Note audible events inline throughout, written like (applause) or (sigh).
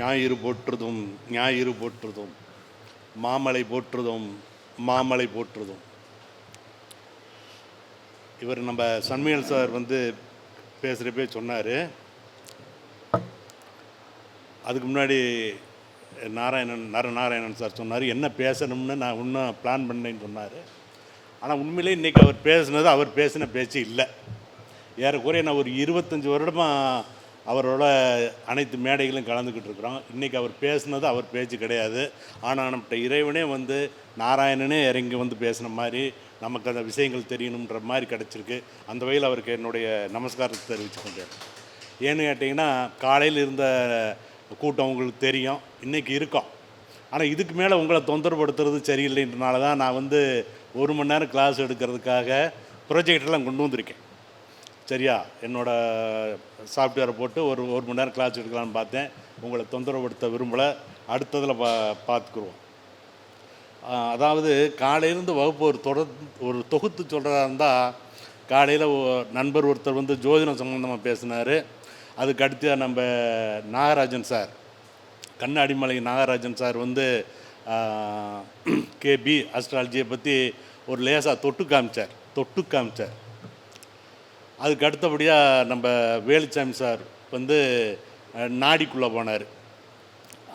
ஞாயிறு போற்றுதும் ஞாயிறு போற்றுதும். மாமலை போற்றுதும் மாமலை போற்றுதும். இவர் நம்ம சண்முகல் சார் வந்து பேசுகிறப்பே சொன்னார். அதுக்கு முன்னாடி நாராயணன் நர நாராயணன் சார் சொன்னார் என்ன பேசணும்னு நான் இன்னும் பிளான் பண்ணேன்னு சொன்னார். ஆனால் உண்மையிலே இன்றைக்கி அவர் பேசுனது அவர் பேசின பேச்சு இல்லை. ஏறக்குறைய நான் ஒரு இருபத்தஞ்சி வருடமாக அவரோட அனைத்து மேடைகளும் கலந்துக்கிட்டு இருக்கிறோம். இன்றைக்கி அவர் பேசுனது அவர் பேச்சு கிடையாது. ஆனால் நம்மகிட்ட இறைவனே வந்து நாராயணனே இறங்கி வந்து பேசின மாதிரி நமக்கு அந்த விஷயங்கள் தெரியணுன்ற மாதிரி கிடச்சிருக்கு. அந்த வகையில் அவருக்கு என்னுடைய நமஸ்காரத்தை தெரிவிச்சுக்கொண்டேன் ஏன்னு கேட்டிங்கன்னா காலையில் இருந்த கூட்டம் உங்களுக்கு தெரியும். இன்றைக்கி இருக்கோம். ஆனால் இதுக்கு மேலே உங்களை தொந்தரப்படுத்துறது சரியில்லைன்றனால தான் நான் வந்து ஒரு மணி நேரம் கிளாஸ் எடுக்கிறதுக்காக ப்ரொஜெக்டெல்லாம் கொண்டு வந்திருக்கேன். சரியா? என்னோடய சாஃப்ட்வேரை போட்டு ஒரு ஒரு மணி நேரம் கிளாஸ் எடுக்கலாம்னு பார்த்தேன். உங்களை தொந்தரவுப்படுத்த விரும்பலை. அடுத்ததில் பா பார்த்துக்குருவோம். அதாவது காலையிலேருந்து வகுப்பு ஒரு தொடர் ஒரு தொகுத்து சொல்கிறதா இருந்தால் காலையில் நண்பர் ஒருத்தர் வந்து ஜோதிடம் சம்மந்தமாக பேசினார். அதுக்கு அடுத்து நம்ம நாகராஜன் சார். கண்ணாடிமலை நாகராஜன் சார் வந்து கேபி அஸ்ட்ராலஜியை பற்றி ஒரு லேசாக தொட்டு காமிச்சார். தொட்டு காமிச்சார். அதுக்கு அடுத்தபடியாக நம்ம வேலுச்சாமி சார் வந்து நாடிக்குள்ளே போனார்.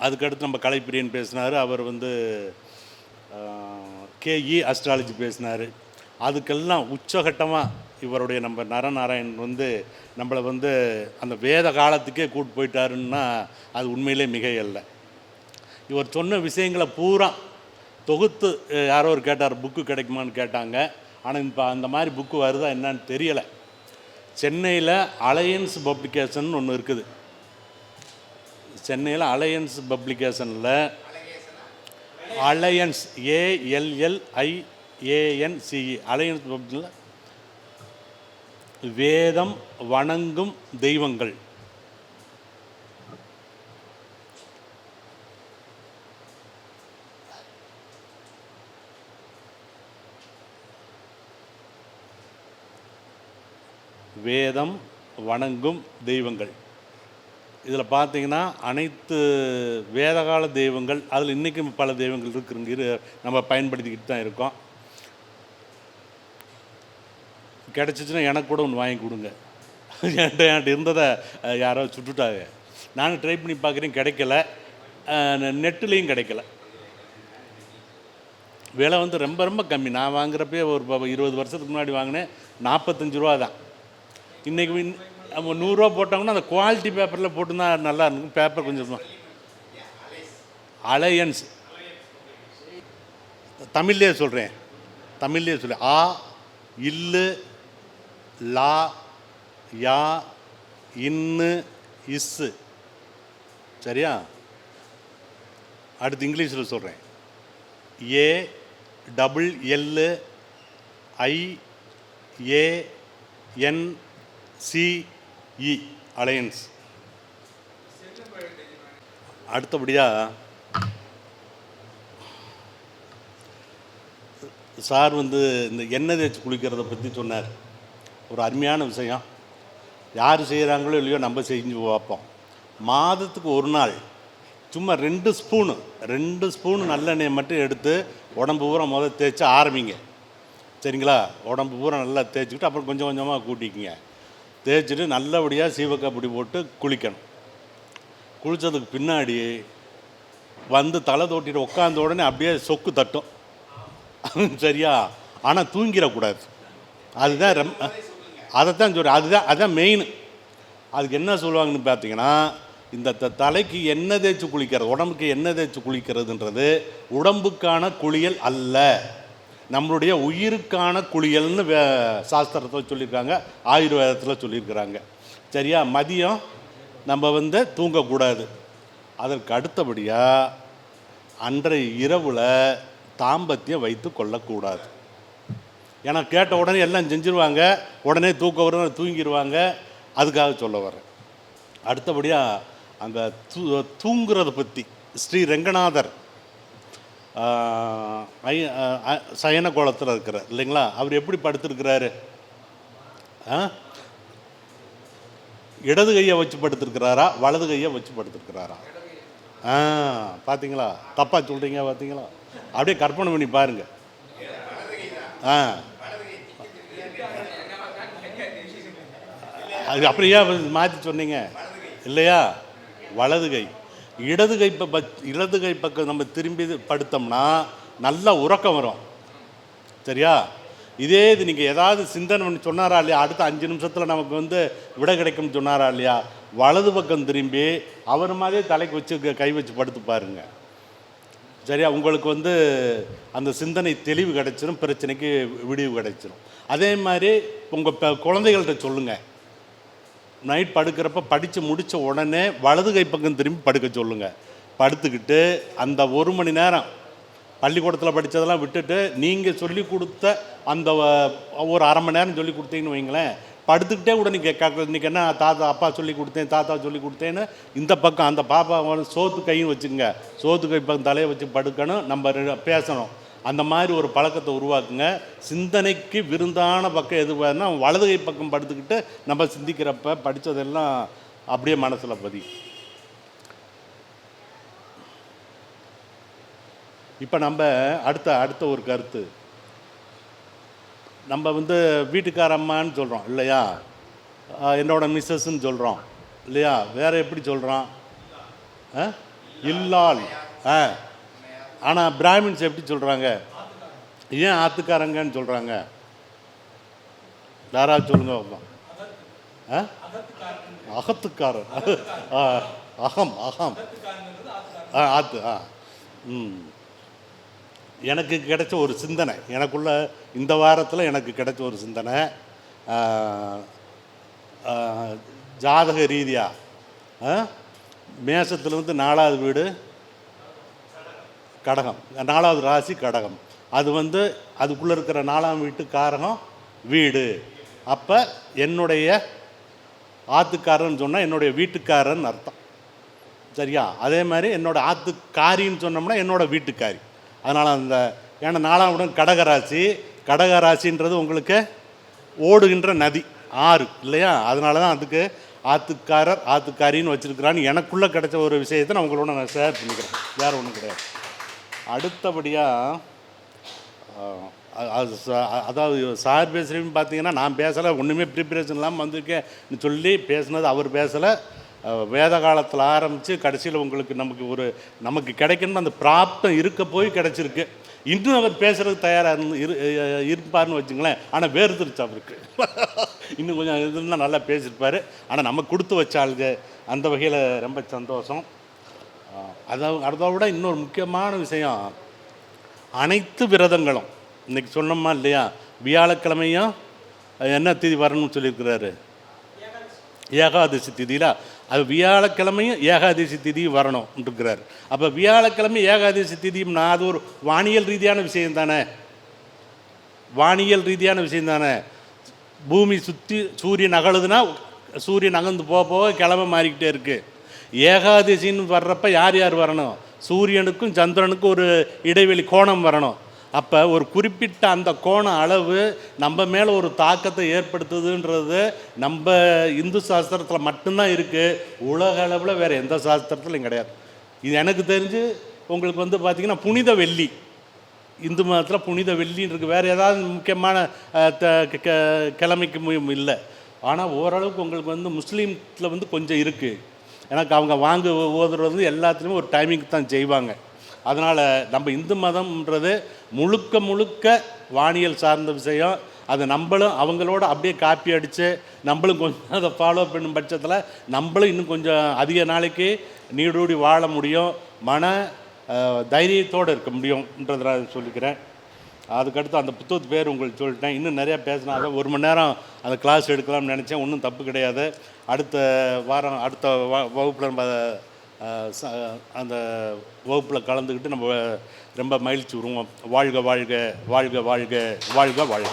அதுக்கடுத்து நம்ம கலைப்பிரியன் பேசினார் அவர் வந்து கேஇ அஸ்ட்ராலஜி பேசினார். அதுக்கெல்லாம் உச்சகட்டமாக இவருடைய நம்ம நரநாராயணன் வந்து நம்மளை வந்து அந்த வேத காலத்துக்கே கூட்டு போயிட்டாருன்னா அது உண்மையிலே மிகையல்ல. இவர் சொன்ன விஷயங்களை பூரா தொகுத்து யாரோ ஒரு கேட்டார் புக்கு கிடைக்குமான்னு கேட்டாங்க. ஆனால் இப்போ அந்த மாதிரி புக்கு வருதா என்னன்னு தெரியலை. சென்னையில் அலையன்ஸ் பப்ளிகேஷன் ஒன்று இருக்குது. சென்னையில் alliance பப்ளிகேஷனில் alliance A L L I A N C E alliance பப்ளிகேஷனில் வேதம் வணங்கும் தெய்வங்கள். வேதம் வணங்கும் தெய்வங்கள். இதில் பார்த்தீங்கன்னா அனைத்து வேதகால தெய்வங்கள் அதில் இன்றைக்கும் பல தெய்வங்கள் இருக்குங்க நம்ம பயன்படுத்திக்கிட்டு தான் இருக்கோம். கிடச்சிச்சின்னா எனக்கு கூட ஒன்று வாங்கி கொடுங்க. என்கிட்ட என்கிட்ட இருந்ததை யாரோ சுட்டுட்டாங்க. நானும் ட்ரை பண்ணி பார்க்குறேன் கிடைக்கல. நெட்டுலேயும் கிடைக்கல. விலை வந்து ரொம்ப ரொம்ப கம்மி. நான் வாங்குறப்பே ஒரு இருபது வருஷத்துக்கு முன்னாடி வாங்கினேன் நாற்பத்தஞ்சு ரூபா தான் இன்றைக்கி நம்ம நூறுரூவா போட்டாங்கன்னா அந்த குவாலிட்டி பேப்பரில் போட்டுருந்தா நல்லா இருக்கும். பேப்பர் கொஞ்சம் அலையன்ஸ் தமிழ்லேயே சொல்கிறேன் தமிழ்லேயே சொல்கிறேன் ஆ இல்லு லா யா இன்னு இஸ்ஸு. சரியா? அடுத்து இங்கிலீஷில் சொல்கிறேன் A double L I A N C E alliance அடுத்தபடியாக சார் வந்து இந்த எண்ணெய் தேய்ச்சி குளிக்கிறத பற்றி சொன்னார். ஒரு அருமையான விஷயம். யார் செய்கிறாங்களோ இல்லையோ நம்ம செஞ்சு பார்ப்போம். மாதத்துக்கு ஒரு நாள் சும்மா ரெண்டு ஸ்பூனு ரெண்டு ஸ்பூனு நல்லெண்ணெயை மட்டும் எடுத்து உடம்பு பூரா முதல் தேய்ச்சி ஆரம்பிங்க. சரிங்களா? உடம்பு பூரா நல்லா தேய்ச்சிக்கிட்டு அப்புறம் கொஞ்சம் கொஞ்சமாக கூட்டிக்கிங்க. தேய்ச்சிட்டு நல்லபடியாக சீவக்காய் போட்டு குளிக்கணும். குளித்ததுக்கு பின்னாடி வந்து தலை தோட்டிட்டு உட்காந்த உடனே அப்படியே சொக்கு தட்டும். (laughs) சரியா? ஆனால் தூங்கிடக்கூடாது. அதுதான் ரெம் அதைத்தான் சொல்கிறேன் அதுதான் அதுதான் மெயின் அதுக்கு என்ன சொல்லுவாங்கன்னு பார்த்தீங்கன்னா இந்த த- தலைக்கு எண்ணெய் தேய்ச்சி குளிக்கிறது உடம்புக்கு எண்ணெய் தேய்ச்சி குளிக்கிறதுன்றது உடம்புக்கான குளியல் அல்ல. நம்மளுடைய உயிருக்கான குளியல்னு வே சாஸ்திரத்தில் சொல்லியிருக்காங்க ஆயுர்வேதத்தில் சொல்லியிருக்கிறாங்க. சரியா? மதியம் நம்ம வந்து தூங்கக்கூடாது. அதற்கு அடுத்தபடியாக அன்றைய இரவில் தாம்பத்தியம் வைத்து கொள்ளக்கூடாது. ஏன்னா கேட்ட உடனே எல்லாம் செஞ்சுருவாங்க. உடனே தூக்க வரும் தூங்கிடுவாங்க அதுக்காக சொல்ல வரேன் அடுத்தபடியாக அந்த தூ தூங்குறதை பற்றி ஸ்ரீ ரெங்கநாதர் சயன கோலத்தில் இருக்கிறார் இல்லைங்களா? அவர் எப்படி படுத்திருக்கிறாரு? ஆ? இடது கையை வச்சு படுத்திருக்கிறாரா? வலது கையை வச்சு படுத்திருக்கிறாரா? ஆ பார்த்தீங்களா தப்பாக சொல்கிறீங்க பார்த்தீங்களா அப்படியே கற்பனை பண்ணி பாருங்க. ஆ. அது அப்படியே மாற்றி சொன்னீங்க? இல்லையா? வலது கை. இடது கை ப பக்- இடது கை பக்கம் நம்ம திரும்பி படுத்தோம்னா நல்லா உறக்கம் வரும். சரியா? இதே இது நீங்கள் ஏதாவது சிந்தனை பண்ணி சொன்னாரா இல்லையா? அடுத்த அஞ்சு நிமிஷத்தில் நமக்கு வந்து விடை கிடைக்கும்னு சொன்னாரா இல்லையா? வலது பக்கம் திரும்பி அவர் மாதிரியே தலைக்கு வச்சு கை வச்சு படுத்து பாருங்க. சரியா? உங்களுக்கு வந்து அந்த சிந்தனை தெளிவு கிடைச்சிரும் பிரச்சனைக்கு விடிவு கிடைச்சிரும். அதே மாதிரி உங்கள் குழந்தைகள்கிட்ட சொல்லுங்கள் நைட் படுக்கிறப்ப படித்து முடித்த உடனே வலது கை பக்கம் திரும்பி படுக்க சொல்லுங்கள் படுத்துக்கிட்டு அந்த ஒரு மணி நேரம் பள்ளிக்கூடத்தில் படித்ததெல்லாம் விட்டுட்டு நீங்கள் சொல்லி கொடுத்த அந்த ஒரு அரை மணி நேரம் சொல்லி கொடுத்தீங்கன்னு வைங்களேன். படுத்துக்கிட்டே கூட நீங்கள் கேட்க இன்றைக்கி என்ன தாத்தா அப்பா சொல்லி கொடுத்தேன் தாத்தா சொல்லி கொடுத்தேன்னு இந்த பக்கம் அந்த பாப்பா சோத்து கையும் வச்சுக்கோங்க. சோத்து கை பக்கம் தலையை வச்சு படுக்கணும். நம்ம ரெ- பேசணும். அந்த மாதிரி ஒரு பழக்கத்தை உருவாக்குங்க. சிந்தனைக்கு விருந்தான பக்கம் எது வேணா வலதுகை பக்கம் படுத்துக்கிட்டு நம்ம சிந்திக்கிறப்ப படித்ததெல்லாம் அப்படியே மனசில் பதி. இப்போ நம்ம அடுத்த அடுத்த ஒரு கருத்து. நம்ம வந்து வீட்டுக்கார அம்மான்னு சொல்கிறோம் இல்லையா? என்னோடய என்னோட மிஸ்ஸஸ்ன்னு சொல்கிறோம் இல்லையா? வேறு எப்படி சொல்கிறோம் ஆ? இல்லால். ஆ? ஆனால் பிராமின்ஸ் எப்படி சொல்கிறாங்க ஏன் ஆத்துக்காரங்கன்னு சொல்கிறாங்க யாராவது சொல்லுங்க பார்ப்போம். ஆ? அகத்துக்காரர். ஆ, அகம் அகம். ஆ ஆத்து ஆ. ம். எனக்கு கிடைச்ச ஒரு சிந்தனை. எனக்குள்ள இந்த வாரத்தில் எனக்கு கிடைச்ச ஒரு சிந்தனை. ஜாதக ரீதியாக மேசத்துலேருந்து நாலாவது வீடு கடகம். நாலாவது ராசி கடகம். அது வந்து அதுக்குள்ளே இருக்கிற நாலாம் வீட்டு காரகம் வீடு. அப்போ என்னுடைய ஆத்துக்காரன் சொன்னால் என்னுடைய வீட்டுக்காரன் அர்த்தம். சரியா? அதே மாதிரி என்னோடய ஆத்துக்காரின்னு சொன்னோம்னா என்னோட வீட்டுக்காரி. அதனால் அந்த ஏன்னா நாலாம் இடம் கடகராசி. கடகராசின்றது உங்களுக்கு ஓடுகின்ற நதி ஆறு இல்லையா? அதனால தான் அதுக்கு ஆத்துக்காரர் ஆத்துக்காரின்னு வச்சுருக்கிறான்னு எனக்குள்ளே கிடைச்ச ஒரு விஷயத்தை நான் உங்களோட நான் ஷேர் பண்ணிக்கிறேன். வேறு ஒன்றும் கிடையாது. அடுத்தபடியாக அது அதாவது சார் பேசுகிறேன்னு பார்த்தீங்கன்னா நான் பேசலை ஒன்றுமே ப்ரிப்பரேஷன் இல்லாமல் வந்திருக்கேன் சொல்லி பேசுனது அவர் பேசலை. வேத காலத்தில் ஆரம்பித்து கடைசியில் உங்களுக்கு நமக்கு ஒரு நமக்கு கிடைக்கணும் அந்த பிராப்தம் இருக்க போய் கிடச்சிருக்கு. இன்னும் அவர் பேசுகிறதுக்கு தயாராக இருந்து இரு இருப்பார்னு வச்சுங்களேன். ஆனால் வேறுதிருச்சு அவருக்கு. (laughs) இன்னும் கொஞ்சம் இருந்தால் நல்லா பேசியிருப்பார். ஆனால் நம்ம கொடுத்து வச்சாளுங்க அந்த வகையில் ரொம்ப சந்தோஷம். அதை அதாவது அதை விட இன்னொரு முக்கியமான விஷயம் அனைத்து விரதங்களும். இன்றைக்கி சொன்னோமா இல்லையா? வியாழக்கிழமையும் என்ன திதி வரணும்னு சொல்லியிருக்கிறாரு? ஏகாதசி திதியில். அது வியாழக்கிழமையும் ஏகாதசி திதியும் வரணும்ன்றிருக்கிறார். அப்போ வியாழக்கிழமை ஏகாதசி திதியும்னா அது ஒரு வானியல் ரீதியான விஷயம் தானே? வானியல் ரீதியான விஷயம் தானே? பூமி சுற்றி சூரியன் அகழுதுன்னா சூரியன் அகழ்ந்து போக போக கிழமை மாறிக்கிட்டே இருக்குது ஏகாதசின்னு வர்றப்ப யார் யார் வரணும்? சூரியனுக்கும் சந்திரனுக்கும் ஒரு இடைவெளி கோணம் வரணும். அப்போ ஒரு குறிப்பிட்ட அந்த கோண அளவு நம்ம மேலே ஒரு தாக்கத்தை ஏற்படுத்துதுன்றது நம்ம இந்து சாஸ்திரத்தில் மட்டும்தான் இருக்குது உலக அளவில் வேறு எந்த சாஸ்திரத்துலையும் கிடையாது. இது எனக்கு தெரிஞ்சு உங்களுக்கு வந்து பார்த்திங்கன்னா புனித வெள்ளி. இந்து மதத்தில் புனித வெள்ளின்னு இருக்குது வேறு ஏதாவது முக்கியமான த- க- கிழமைக்கு இல்லை. ஆனால் ஓரளவுக்கு உங்களுக்கு வந்து முஸ்லீமில் வந்து கொஞ்சம் இருக்குது எனக்கு அவங்க வாங்க ஓதுறது வந்து எல்லாத்துலேயுமே ஒரு டைமிங் தான் செய்வாங்க. அதனால் நம்ம இந்து மதம்ன்றது முழுக்க முழுக்க வானியல் சார்ந்த விஷயம். அதை நம்மளும் அவங்களோட அப்படியே காப்பி அடித்து நம்மளும் கொஞ்சம் அதை ஃபாலோ பண்ணும் பட்சத்தில் நம்மளும் இன்னும் கொஞ்சம் அதிக நாளைக்கு நீடூடி வாழ முடியும். மன தைரியத்தோடு இருக்க முடியும்ன்றதை சொல்லிக்கிறேன். அதுக்கடுத்து அந்த புத்தகத்து பேர் உங்களுக்கு சொல்லிட்டேன். இன்னும் நிறையா பேசினாலும் ஒரு மணி நேரம் அந்த கிளாஸ் எடுக்கலாம்னு நினச்சேன். ஒன்றும் தப்பு கிடையாது. அடுத்த வாரம் அடுத்த வகுப்பில் நம்ம அந்த வகுப்பில் கலந்துக்கிட்டு நம்ம ரொம்ப மகிழ்ச்சி வருவோம் வாழ்க வாழ்க வாழ்க வாழ்க வாழ்க வாழ்க.